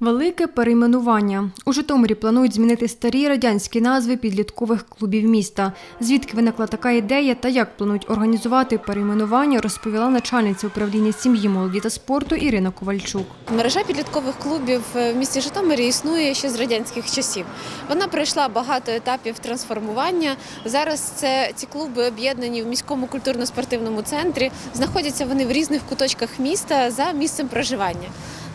Велике перейменування. У Житомирі планують змінити старі радянські назви підліткових клубів міста. Звідки виникла така ідея та як планують організувати перейменування, розповіла начальниця управління сім'ї, молоді та спорту Ірина Ковальчук. Мережа підліткових клубів е, в місті Житомирі існує ще з радянських часів. Вона пройшла багато етапів трансформування. Зараз це ці клуби об'єднані в міському культурно-спортивному центрі. Знаходяться вони в різних куточках міста за місцем проживання.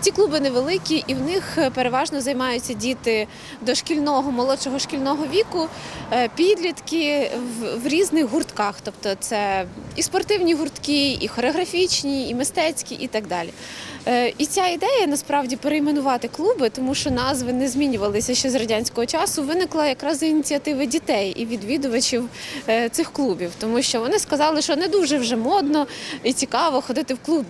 Ці клуби невеликі, і в них е, переважно займаються діти дошкільного, молодшого шкільного віку, е, підлітки в, в різних гуртках. Тобто це і спортивні гуртки, і хореографічні, і мистецькі, і так далі. Е, І ця ідея насправді перейменувати клуби, тому що назви не змінювалися ще з радянського часу. Виникла якраз з ініціативи дітей і відвідувачів е, цих клубів, тому що вони сказали, що не дуже вже модно і цікаво ходити в клуб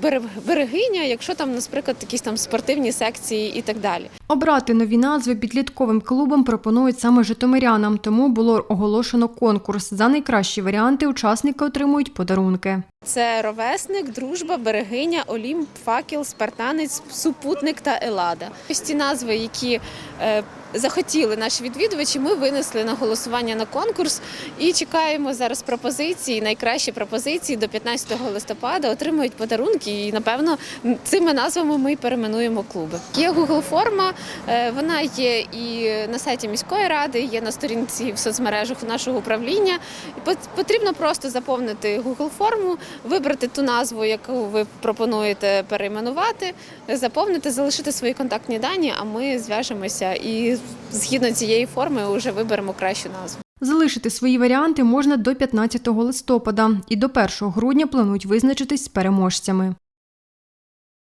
берегиня, якщо там, наприклад, якісь там спортивні секції і так далі. Обрати нові назви підлітковим клубам пропонують саме житомирянам, тому було оголошено конкурс. За найкращі варіанти учасники отримують подарунки. Це ровесник, дружба, берегиня, Олімп, факел, спартанець, супутник та Елада. Ось ці назви, які е, захотіли наші відвідувачі, ми винесли на голосування на конкурс і чекаємо зараз пропозиції. Найкращі пропозиції до 15 листопада отримують подарунки. І напевно цими назвами ми перейменуємо клуби. Є Google форма, е, вона є і на сайті міської ради, є на сторінці в соцмережах нашого управління. Потрібно просто заповнити Google форму, вибрати ту назву, яку ви пропонуєте перейменувати, заповнити, залишити свої контактні дані, а ми зв'яжемося і згідно цієї форми вже виберемо кращу назву. Залишити свої варіанти можна до 15 листопада і до 1 грудня планують визначитись з переможцями.